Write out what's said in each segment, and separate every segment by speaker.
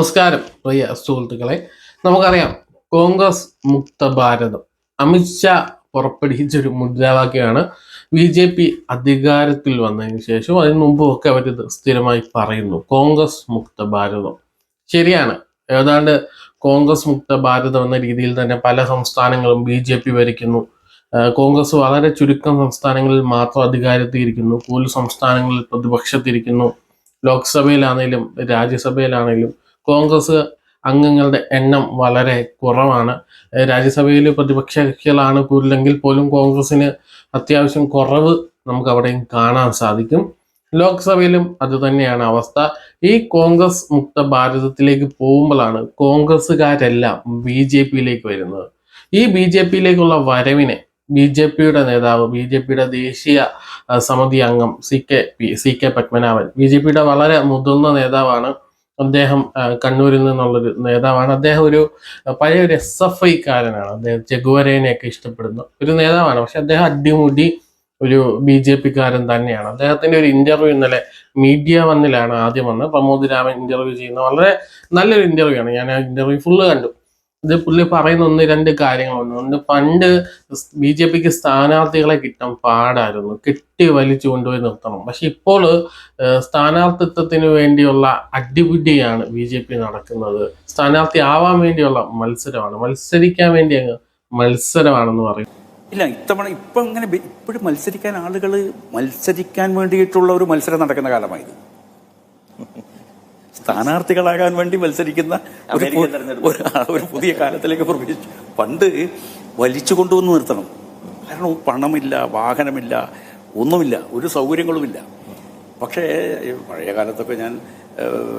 Speaker 1: നമസ്കാരം പ്രിയ സുഹൃത്തുക്കളെ. നമുക്കറിയാം കോൺഗ്രസ് മുക്ത ഭാരതം. അമിത്ഷാ പുറപ്പെടുവിച്ചൊരു മുദ്രാവാക്യമാണ് ബി ജെ പി അധികാരത്തിൽ വന്നതിന് ശേഷം അതിന് മുമ്പും ഒക്കെ അവരിത് സ്ഥിരമായി പറയുന്നു കോൺഗ്രസ് മുക്ത ഭാരതം. ശരിയാണ്. ഏതാണ്ട് കോൺഗ്രസ് മുക്ത ഭാരതം എന്ന രീതിയിൽ തന്നെ പല സംസ്ഥാനങ്ങളും ബി ജെ പി ഭരിക്കുന്നു. കോൺഗ്രസ് വളരെ ചുരുക്കം സംസ്ഥാനങ്ങളിൽ മാത്രം അധികാരത്തിൽ ഇരിക്കുന്നു കൂടുതൽ സംസ്ഥാനങ്ങളിൽ പ്രതിപക്ഷത്തിരിക്കുന്നു. ലോക്സഭയിലാണെങ്കിലും രാജ്യസഭയിലാണെങ്കിലും കോൺഗ്രസ് അംഗങ്ങളുടെ എണ്ണം വളരെ കുറവാണ്. രാജ്യസഭയിൽ പ്രതിപക്ഷ കക്ഷികളാണ് കൂടുതലെങ്കിൽ പോലും കോൺഗ്രസിന് അത്യാവശ്യം കുറവ് നമുക്ക് അവിടെയും കാണാൻ സാധിക്കും. ലോക്സഭയിലും അതുതന്നെയാണ് അവസ്ഥ. ഈ കോൺഗ്രസ് മുക്ത ഭാരതത്തിലേക്ക് പോകുമ്പോഴാണ് കോൺഗ്രസ്സുകാരെല്ലാം ബി ജെ പിയിലേക്ക് വരുന്നത്. ഈ ബി ജെ പിയിലേക്കുള്ള വരവിനെ ബി ജെ പിയുടെ നേതാവ് ബി ജെ പിയുടെ ദേശീയ സമിതി അംഗം C K P C K Padmanabhan B J പിയുടെ വളരെ മുതിർന്ന നേതാവാണ്. അദ്ദേഹം കണ്ണൂരിൽ നിന്നുള്ളൊരു നേതാവാണ്. അദ്ദേഹം ഒരു പഴയ ഒരു എസ് എഫ് ഐക്കാരനാണ് അദ്ദേഹം ചെഗുവരേനെയൊക്കെ ഇഷ്ടപ്പെടുന്ന ഒരു നേതാവാണ്. പക്ഷെ അദ്ദേഹം അടിമുടി ഒരു ബി ജെ പിക്കാരൻ തന്നെയാണ്. അദ്ദേഹത്തിന്റെ ഒരു ഇന്റർവ്യൂ ഇന്നലെ മീഡിയ വന്നിലാണ് ആദ്യം വന്ന് പ്രമോദ് രാമൻ ഇന്റർവ്യൂ ചെയ്യുന്ന വളരെ നല്ലൊരു ഇന്റർവ്യൂ ആണ്. ഞാൻ ആ ഇന്റർവ്യൂ ഫുള്ള് കണ്ടു. ഇത് പുള്ളി പറയുന്ന ഒന്ന് രണ്ട് കാര്യങ്ങളുണ്ട് ഒന്ന് പണ്ട് ബി ജെ പിക്ക് സ്ഥാനാർത്ഥികളെ കിട്ടാൻ പാടായിരുന്നു. കെട്ടി വലിച്ചു കൊണ്ടുപോയി നിർത്തണം. പക്ഷെ ഇപ്പോൾ സ്ഥാനാർത്ഥിത്വത്തിന് വേണ്ടിയുള്ള അടിപിടിയാണ് ബി ജെ പി നടക്കുന്നത്. സ്ഥാനാർത്ഥി ആവാൻ വേണ്ടിയുള്ള മത്സരമാണ്. മത്സരിക്കാൻ വേണ്ടി അങ്ങ് മത്സരമാണെന്ന് പറയും.
Speaker 2: ഇല്ല ഇത്തവണ ഇപ്പം ഇങ്ങനെ ഇപ്പോഴും മത്സരിക്കാൻ ആളുകൾ മത്സരിക്കാൻ വേണ്ടിയിട്ടുള്ള ഒരു മത്സരം നടക്കുന്ന കാലമായത് സ്ഥാനാർത്ഥികളാകാൻ വേണ്ടി മത്സരിക്കുന്ന ഒരു പുതിയ കാലത്തിലേക്ക് പ്രവേശിച്ചു. പണ്ട് വലിച്ചു കൊണ്ടുവന്ന് നിർത്തണം. കാരണം പണമില്ല വാഹനമില്ല ഒന്നുമില്ല ഒരു സൗകര്യങ്ങളുമില്ല. പക്ഷേ പഴയ കാലത്തൊക്കെ ഞാൻ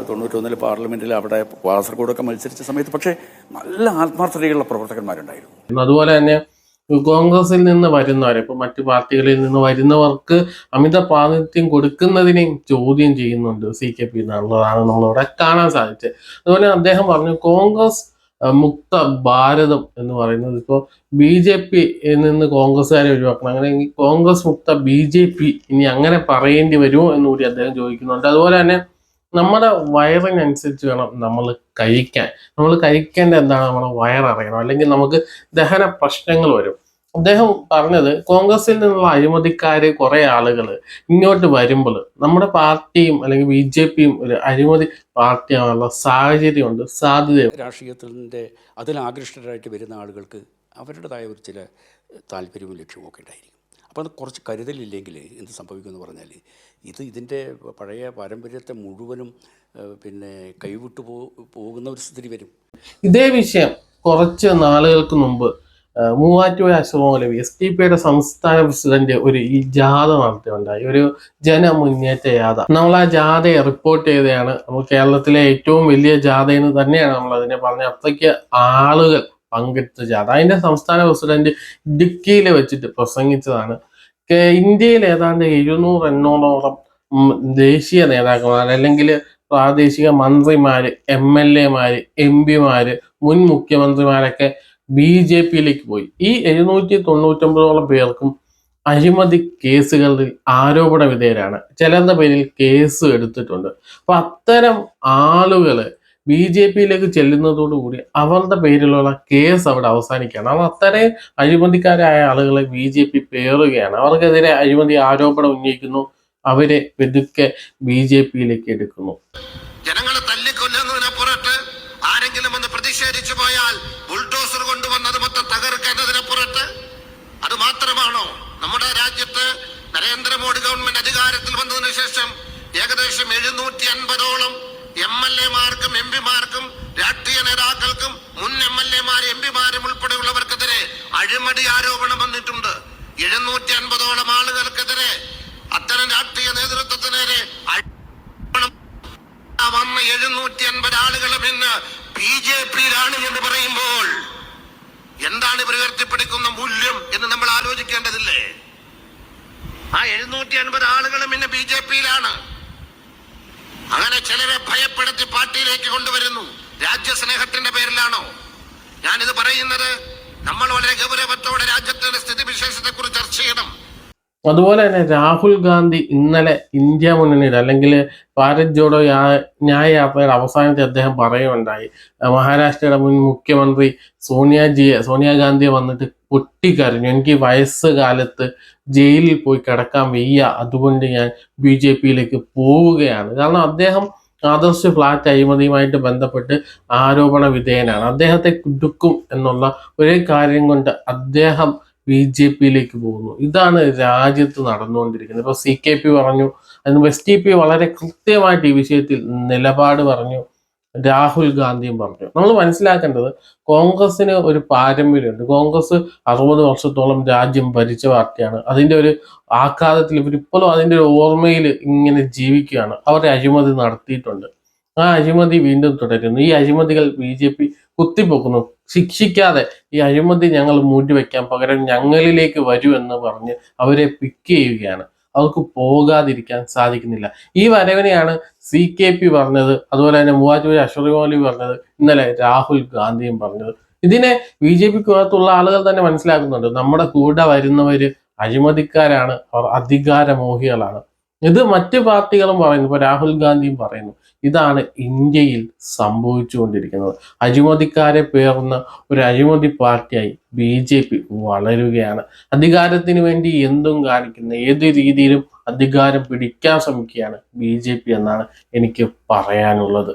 Speaker 2: തൊണ്ണൂറ്റൊന്നിൽ പാർലമെന്റിൽ അവിടെ കാസർഗോഡൊക്കെ മത്സരിച്ച സമയത്ത് പക്ഷേ നല്ല ആത്മാർത്ഥതയുള്ള പ്രവർത്തകന്മാരുണ്ടായിരുന്നു.
Speaker 1: അതുപോലെ തന്നെ കോൺഗ്രസിൽ നിന്ന് വരുന്നവർ ഇപ്പൊ മറ്റു പാർട്ടികളിൽ നിന്ന് വരുന്നവർക്ക് അമിത പ്രാതിനിധ്യം കൊടുക്കുന്നതിനെയും ചോദ്യം ചെയ്യുന്നുണ്ട് സി കെ പി എന്നുള്ളതാണ് കാണാൻ സാധിച്ചത്. അതുപോലെ അദ്ദേഹം പറഞ്ഞു കോൺഗ്രസ് മുക്ത ഭാരതം എന്ന് പറയുന്നത് ഇപ്പോൾ ബി ജെ പി നിന്ന് കോൺഗ്രസ്സുകാരെ ഒഴിവാക്കണം. അങ്ങനെ കോൺഗ്രസ് മുക്ത ബി ജെ പി ഇനി അങ്ങനെ പറയേണ്ടി വരുമോ എന്ന് കൂടി അദ്ദേഹം ചോദിക്കുന്നുണ്ട്. അതുപോലെ തന്നെ നമ്മുടെ വയറിനനുസരിച്ച് വേണം നമ്മൾ കഴിക്കാൻ. നമ്മൾ കഴിക്കേണ്ട എന്താണ്? നമ്മുടെ വയററിയണം. അല്ലെങ്കിൽ നമുക്ക് ദഹന പ്രശ്നങ്ങൾ വരും. അദ്ദേഹം പറഞ്ഞത് കോൺഗ്രസിൽ നിന്നുള്ള അഴിമതിക്കാര് കുറെ ആളുകൾ ഇങ്ങോട്ട് വരുമ്പോൾ നമ്മുടെ പാർട്ടിയും അല്ലെങ്കിൽ ബി ജെ പിയും ഒരു അഴിമതി പാർട്ടിയാവാനുള്ള സാഹചര്യമുണ്ട് സാധ്യതയുണ്ട്.
Speaker 2: രാഷ്ട്രീയത്തിന്റെ അതിൽ ആകൃഷ്ടരായിട്ട് വരുന്ന ആളുകൾക്ക് അവരുടേതായ ഒരു ചില താല്പര്യവും ലക്ഷ്യവും ഒക്കെ ഉണ്ടായിരിക്കും. അപ്പോൾ അത് കുറച്ച് കരുതലില്ലെങ്കിൽ എന്ത് സംഭവിക്കുമെന്ന് പറഞ്ഞാൽ ഇത് ഇതിന്റെ പഴയ പാരമ്പര്യത്തെ മുഴുവനും പിന്നെ കൈവിട്ടു പോ പോകുന്ന ഒരു സ്ഥിതി വരും.
Speaker 1: ഇതേ വിഷയം കുറച്ച് നാളുകൾക്ക് മുമ്പ് മൂവാറ്റുപുഴ അശ്വമൗലവി എസ് ടി പിയുടെ സംസ്ഥാന പ്രസിഡന്റ് ഒരു ഈ ജാഥ നടത്തിയുണ്ടായി ഒരു ജനമുന്നേറ്റ ജാഥ. നമ്മൾ ആ ജാഥയെ റിപ്പോർട്ട് ചെയ്തതാണ്. നമ്മൾ കേരളത്തിലെ ഏറ്റവും വലിയ ജാഥ എന്ന് തന്നെയാണ് നമ്മൾ അതിനെ പറഞ്ഞ അത്രയ്ക്ക് ആളുകൾ പങ്കെടുത്ത ജാഥ. അതിന്റെ സംസ്ഥാന പ്രസിഡന്റ് ഇടുക്കിയിൽ വെച്ചിട്ട് പ്രസംഗിച്ചതാണ്. ഇന്ത്യയിൽ ഏതാണ്ട് എഴുന്നൂറ് എണ്ണൂറോളം ദേശീയ നേതാക്കന്മാർ അല്ലെങ്കിൽ പ്രാദേശിക മന്ത്രിമാര് എം എൽ എമാര് എം പിമാര് മുൻ മുഖ്യമന്ത്രിമാരൊക്കെ ബി ജെ പിയിലേക്ക് പോയി. ഈ എഴുന്നൂറ്റി തൊണ്ണൂറ്റൊമ്പതോളം പേർക്കും അഴിമതി കേസുകളിൽ ആരോപണ വിധേയരാണ്. ചിലരുടെ പേരിൽ കേസ് എടുത്തിട്ടുണ്ട്. അപ്പൊ അത്തരം ആളുകൾ ബി ജെ പിയിലേക്ക് ചെല്ലുന്നതോടുകൂടി അവരുടെ പേരിലുള്ള കേസ് അവിടെ അവസാനിക്കുകയാണ്. അവർ അത്രയും അഴിമതിക്കാരായ ആളുകളെ ബി ജെ പി പേറുകയാണ്. അവർക്കെതിരെ അഴിമതി ആരോപണം ഉന്നയിക്കുന്നു. അവരെ പെതുക്കെ ബി ജെ പിയിലേക്ക് എടുക്കുന്നു.
Speaker 3: കൊണ്ടുവന്നത് മൊത്തം തകർക്കുന്നതിനപ്പുറത്ത് അത് മാത്രമാണോ? നമ്മുടെ രാജ്യത്ത് നരേന്ദ്രമോദി ഗവൺമെന്റ് അധികാരത്തിൽ വന്നതിന് ശേഷം ഏകദേശം എഴുന്നൂറ്റി അൻപതോളം എം എൽ എമാർക്കും എം പിമാർക്കും രാഷ്ട്രീയ നേതാക്കൾക്കും മുൻ എം എൽ എമാരും എം പിമാരും ഉൾപ്പെടെയുള്ളവർക്കെതിരെ അഴിമതി ആരോപണം വന്നിട്ടുണ്ട്. എഴുന്നൂറ്റി അൻപതോളം ആളുകൾക്കെതിരെ അത്തരം രാഷ്ട്രീയ നേതൃത്വത്തിനെതിരെ വന്ന എഴുന്നൂറ്റി അൻപത് ആളുകളും ഇന്ന് ബി ജെ പിയിലാണ് എന്ന് പറയുമ്പോൾ എന്താണ് ഇവർ ഉയർത്തിപ്പിടിക്കുന്ന മൂല്യം എന്ന് നമ്മൾ ആലോചിക്കേണ്ടതില്ലേ? ആ എഴുന്നൂറ്റി അൻപത് ആളുകളും ഇന്ന് ബി ജെ പിയിലാണ്. അങ്ങനെ ചിലരെ ഭയപ്പെടുത്തി പാർട്ടിയിലേക്ക് കൊണ്ടുവരുന്നു. രാജ്യസ്നേഹത്തിന്റെ പേരിലാണോ? ഞാനിത് പറയുന്നത് നമ്മൾ വളരെ ഗൗരവത്തോടെ രാജ്യത്തിന്റെ സ്ഥിതിവിശേഷത്തെ കുറിച്ച് ചർച്ച
Speaker 1: അതുപോലെ തന്നെ രാഹുൽ ഗാന്ധി ഇന്നലെ ഇന്ത്യ മുന്നണിയുടെ അല്ലെങ്കിൽ ഭാരത് ജോഡോ ന്യായ അവസാനത്തെ അദ്ദേഹം പറയുകയുണ്ടായി. മഹാരാഷ്ട്രയുടെ മുൻ മുഖ്യമന്ത്രി സോണിയാജിയെ സോണിയാഗാന്ധിയെ വന്നിട്ട് പൊട്ടിക്കരഞ്ഞു. എനിക്ക് വയസ്സ് കാലത്ത് ജയിലിൽ പോയി കിടക്കാൻ വയ്യ. അതുകൊണ്ട് ഞാൻ ബി ജെ പിയിലേക്ക് പോവുകയാണ്. കാരണം അദ്ദേഹം ആദർശ ഫ്ലാറ്റ് അഴിമതിയുമായിട്ട് ബന്ധപ്പെട്ട് ആരോപണ വിധേയനാണ്. അദ്ദേഹത്തെ കുടുക്കും എന്നുള്ള ഒരേ കാര്യം കൊണ്ട് അദ്ദേഹം ബി ജെ പിയിലേക്ക് പോകുന്നു. ഇതാണ് രാജ്യത്ത് നടന്നുകൊണ്ടിരിക്കുന്നത്. ഇപ്പൊ സി കെ പി പറഞ്ഞു അതിന് എസ് ടി പി വളരെ കൃത്യമായിട്ട് ഈ വിഷയത്തിൽ നിലപാട് പറഞ്ഞു രാഹുൽ ഗാന്ധിയും പറഞ്ഞു. നമ്മൾ മനസ്സിലാക്കേണ്ടത് കോൺഗ്രസിന് ഒരു പാരമ്പര്യമുണ്ട്. കോൺഗ്രസ് അറുപത് വർഷത്തോളം രാജ്യം ഭരിച്ച പാർട്ടിയാണ്. അതിന്റെ ഒരു ആഘാതത്തിൽ ഇവരിപ്പോഴും അതിന്റെ ഒരു ഓർമ്മയിൽ ഇങ്ങനെ ജീവിക്കുകയാണ്. അവർ അഴിമതി നടത്തിയിട്ടുണ്ട്. ആ അഴിമതി വീണ്ടും തുടരുന്നു. ഈ അഴിമതികൾ ബി ജെ പി കുത്തിപ്പൊക്കുന്നു. ശിക്ഷിക്കാതെ ഈ അഴിമതി ഞങ്ങൾ മൂടിവെക്കാൻ പകരം ഞങ്ങളിലേക്ക് വരൂ എന്ന് പറഞ്ഞ് അവരെ പിക്ക് ചെയ്യുകയാണ്. അവർക്ക് പോകാതിരിക്കാൻ സാധിക്കുന്നില്ല. ഈ വരവിനെയാണ് സി കെ പി പറഞ്ഞത് അതുപോലെ തന്നെ മൂവാറ്റുപുഴ അശ്വതി മൗലവി പറഞ്ഞത് ഇന്നലെ രാഹുൽ ഗാന്ധിയും പറഞ്ഞത്. ഇതിനെ ബി ജെ പിക്കകത്തുള്ള ആളുകൾ തന്നെ മനസ്സിലാക്കുന്നുണ്ട്. നമ്മുടെ കൂടെ വരുന്നവര് അഴിമതിക്കാരാണ് അവർ അധികാരമോഹികളാണ്. ഇത് മറ്റു പാർട്ടികളും പറയുന്നു. ഇപ്പൊ രാഹുൽ ഗാന്ധിയും പറയുന്നു. ഇതാണ് ഇന്ത്യയിൽ സംഭവിച്ചുകൊണ്ടിരിക്കുന്നത്. അഴിമതിക്കാരെ പേർന്ന ഒരു അഴിമതി പാർട്ടിയായി ബി ജെ പി വളരുകയാണ്. അധികാരത്തിന് വേണ്ടി എന്തും കാണിക്കുന്ന ഏത് രീതിയിലും അധികാരം പിടിക്കാൻ ശ്രമിക്കുകയാണ് ബി ജെ പി എന്നാണ് എനിക്ക് പറയാനുള്ളത്.